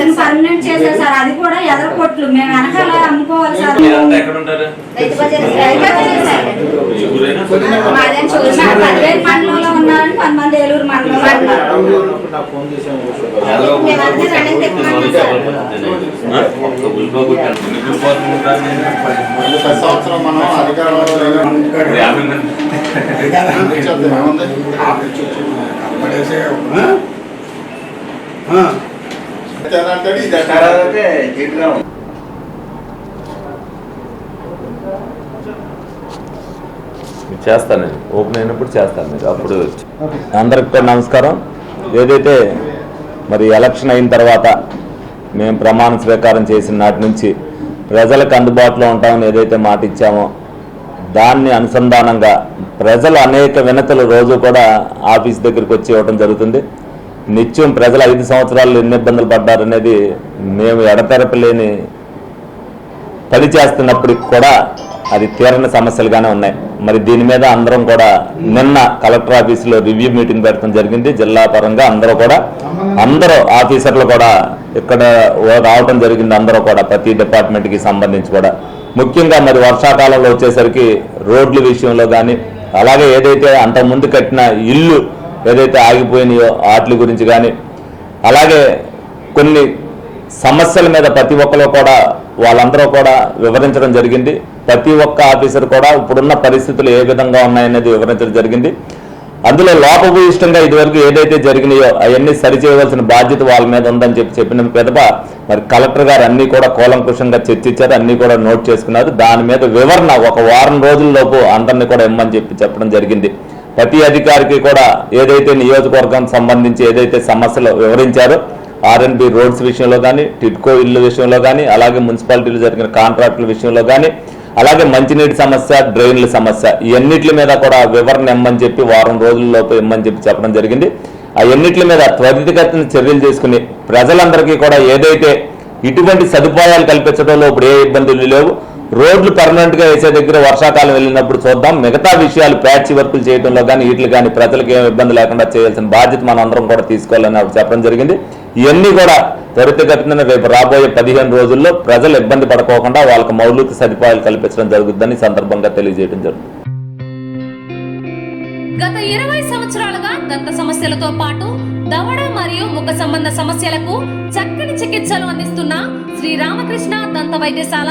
చేశారు సార్ అది కూడా ఎదర కొట్లు మేము వెనకాల అమ్ముకోవాలి సార్. పదివేలు మండలంలో ఉన్నారని పది మంది ఏలూరు సంవత్సరం మనం అధికారంలో చేస్తాను నేను. ఓపెన్ అయినప్పుడు చేస్తాను మీరు అప్పుడు అందరికి కూడా నమస్కారం. ఏదైతే మరి ఎలక్షన్ అయిన తర్వాత మేము ప్రమాణ స్వీకారం చేసిన నాటి నుంచి ప్రజలకు అందుబాటులో ఉంటామని ఏదైతే మాట ఇచ్చామో దాన్ని అనుసంధానంగా ప్రజలు అనేక వినతులు రోజు కూడా ఆఫీస్ దగ్గరికి వచ్చి ఇవ్వడం జరుగుతుంది. నిత్యం ప్రజలు ఐదు సంవత్సరాలు ఎన్ని ఇబ్బందులు పడ్డారనేది మేము ఎడతెరపలేని పని చేస్తున్నప్పటికి కూడా అది తీరని సమస్యలుగానే ఉన్నాయి. మరి దీని మీద అందరం కూడా నిన్న కలెక్టర్ ఆఫీసులో రివ్యూ మీటింగ్ పెట్టడం జరిగింది. జిల్లా పరంగా అందరూ కూడా అందరూ ఆఫీసర్లు కూడా ఇక్కడ రావడం జరిగింది. అందరూ కూడా ప్రతి డిపార్ట్మెంట్కి సంబంధించి కూడా. ముఖ్యంగా మరి వర్షాకాలంలో వచ్చేసరికి రోడ్ల విషయంలో కానీ అలాగే ఏదైతే అంతకుముందు కట్టిన ఇల్లు ఏదైతే ఆగిపోయినాయో వాటి గురించి కానీ అలాగే కొన్ని సమస్యల మీద ప్రతి ఒక్కరు కూడా వాళ్ళందరూ కూడా వివరించడం జరిగింది. ప్రతి ఒక్క ఆఫీసర్ కూడా ఇప్పుడున్న పరిస్థితులు ఏ విధంగా ఉన్నాయనేది వివరించడం జరిగింది. అందులో లోపభూయిష్టంగా ఇదివరకు ఏదైతే జరిగినాయో అవన్నీ సరిచేయవలసిన బాధ్యత వాళ్ళ మీద ఉందని చెప్పి చెప్పిన పెదప మరి కలెక్టర్ గారు అన్ని కూడా కూలంకుషంగా చర్చించారు అన్ని కూడా నోట్ చేసుకున్నారు. దాని మీద వివరణ ఒక వారం రోజుల్లోపు అందరినీ కూడా ఇమ్మని చెప్పి చెప్పడం జరిగింది. ప్రతి అధికారికి కూడా ఏదైతే నియోజకవర్గం సంబంధించి ఏదైతే సమస్యలు వివరించారో ఆర్ఎన్బి రోడ్స్ విషయంలో కానీ టిట్కో ఇళ్ళ విషయంలో కానీ అలాగే మున్సిపాలిటీలు జరిగిన కాంట్రాక్టుల విషయంలో కానీ అలాగే మంచినీటి సమస్య డ్రైన్ల సమస్య ఇవన్నిటి మీద కూడా వివరణ ఇమ్మని చెప్పి వారం రోజుల్లోపు ఇమ్మని చెప్పి చెప్పడం జరిగింది. ఆ ఎన్నిటి మీద త్వరితగతిన చర్యలు తీసుకుని ప్రజలందరికీ కూడా ఏదైతే ఇటువంటి సదుపాయాలు కల్పించడంలో ఇప్పుడు ఏ ఇబ్బందులు లేవు రోడ్లు పర్మనెంట్గా వేసే దగ్గర వర్షాకాలం వెళ్ళినప్పుడు చూద్దాం. మిగతా విషయాలు ప్యాచ్ వర్కులు చేయడంలో కానీ వీటిలో కానీ ప్రజలకు ఏమి ఇబ్బంది లేకుండా చేయాల్సిన బాధ్యత మనం అందరం కూడా తీసుకోవాలని ఆవిడ చెప్పడం జరిగింది. ఇవన్నీ కూడా త్వరితగతిన రేపు రాబోయే పదిహేను రోజుల్లో ప్రజలు ఇబ్బంది పడుకోకుండా వాళ్ళకి మౌలిక సదుపాయాలు కల్పించడం జరుగుతుందని సందర్భంగా తెలియజేయడం జరుగుతుంది. గత ఇరవై సంవత్సరాలుగా దంత సమస్యలతో పాటు దవడ మరియు ముఖ సంబంధ సమస్యలకు చక్కని చికిత్సలు అందిస్తున్న శ్రీ రామకృష్ణ దంత వైద్యశాల